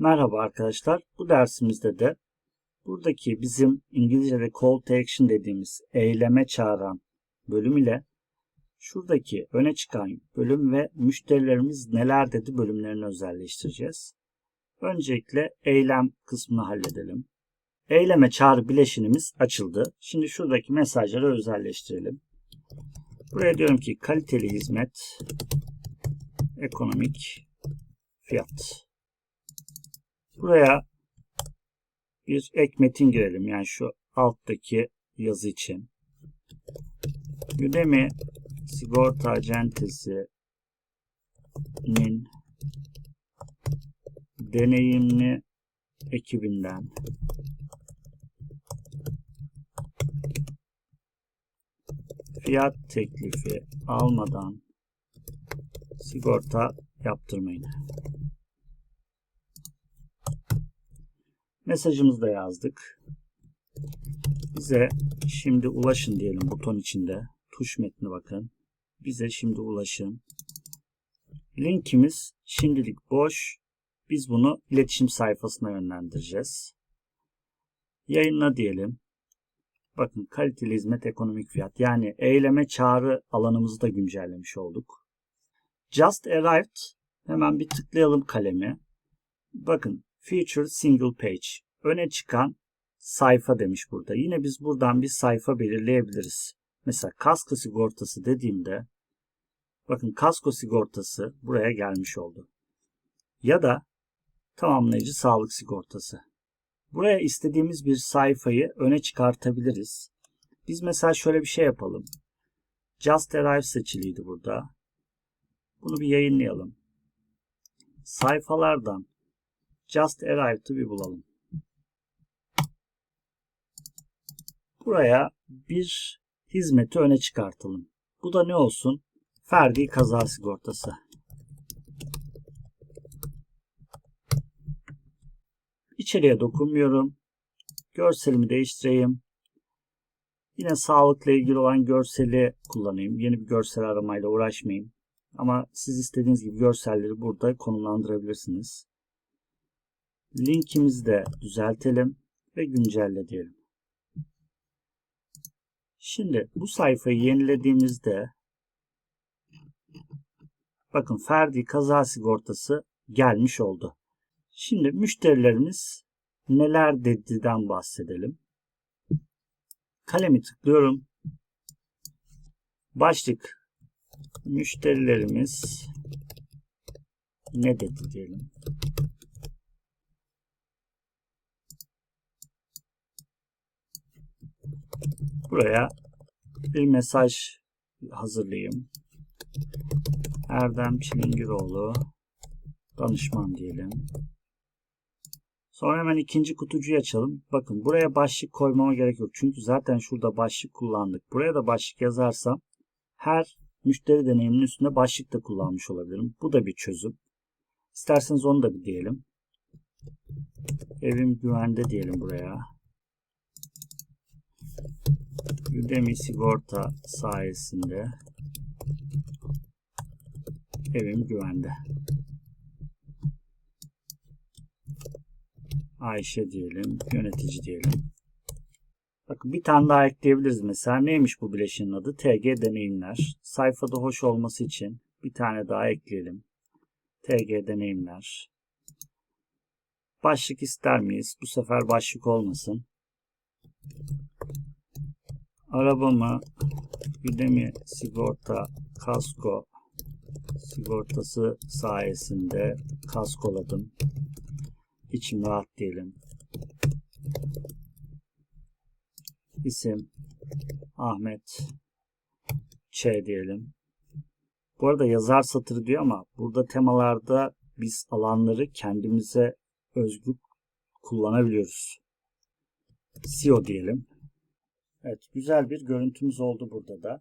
Merhaba arkadaşlar. Bu dersimizde de buradaki bizim İngilizce'de call to action dediğimiz eyleme çağıran bölüm ile şuradaki öne çıkan bölüm ve müşterilerimiz neler dedi bölümlerini özelleştireceğiz. Öncelikle eylem kısmını halledelim. Eyleme çağrı bileşenimiz açıldı. Şimdi şuradaki mesajları özelleştirelim. Buraya diyorum ki kaliteli hizmet, ekonomik fiyat. Buraya bir ek metin girelim. Yani şu alttaki yazı için. Udemy sigorta acentesi'nin deneyimli ekibinden fiyat teklifi almadan sigorta yaptırmayın. Mesajımızı da yazdık. Bize şimdi ulaşın diyelim buton içinde. Tuş metni bakın. Bize şimdi ulaşın. Linkimiz şimdilik boş. Biz bunu iletişim sayfasına yönlendireceğiz. Yayınla diyelim. Bakın kaliteli hizmet ekonomik fiyat. Yani eyleme çağrı alanımızı da güncellemiş olduk. Just arrived. Hemen bir tıklayalım kalemi. Bakın Featured Single Page. Öne çıkan sayfa demiş burada. Yine biz buradan bir sayfa belirleyebiliriz. Mesela kasko sigortası dediğimde bakın kasko sigortası buraya gelmiş oldu. Ya da tamamlayıcı sağlık sigortası. Buraya istediğimiz bir sayfayı öne çıkartabiliriz. Biz mesela şöyle bir şey yapalım. Just Arrive seçiliydi burada. Bunu bir yayınlayalım. Sayfalardan Just Arrived'ı bir bulalım. Buraya bir hizmeti öne çıkartalım. Bu da ne olsun? Ferdi kaza sigortası. İçeriye dokunmuyorum. Görselimi değiştireyim. Yine sağlıkla ilgili olan görseli kullanayım. Yeni bir görsel aramayla uğraşmayayım. Ama siz istediğiniz gibi görselleri burada konumlandırabilirsiniz. Linkimizi de düzeltelim ve güncelle diyelim. Şimdi bu sayfayı yenilediğimizde bakın Ferdi kaza sigortası gelmiş oldu. Şimdi müşterilerimiz neler dediğinden bahsedelim. Kalemi tıklıyorum. Başlık müşterilerimiz ne dedi diyelim. Buraya bir mesaj hazırlayayım. Erdem Çilingiroğlu danışman diyelim. Sonra hemen ikinci kutucuyu açalım. Bakın buraya başlık koymama gerek yok. Çünkü zaten şurada başlık kullandık. Buraya da başlık yazarsam her müşteri deneyiminin üstünde başlık da kullanmış olabilirim. Bu da bir çözüm. İsterseniz onu da bir diyelim. Evim güvende diyelim buraya. Udemy sigorta sayesinde evim güvende. Ayşe diyelim, yönetici diyelim. Bakın bir tane daha ekleyebiliriz mesela. Neymiş bu bileşenin adı? TG deneyimler. Sayfada hoş olması için bir tane daha ekleyelim. TG deneyimler. Başlık ister miyiz? Bu sefer başlık olmasın. Arabamı Udemy sigorta kasko sigortası sayesinde kaskoladım. İçim rahat diyelim. İsim Ahmet Ç diyelim. Bu arada yazar satırı diyor ama burada temalarda biz alanları kendimize özgü kullanabiliyoruz. SEO diyelim. Evet, güzel bir görüntümüz oldu burada da.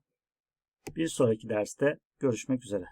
Bir sonraki derste görüşmek üzere.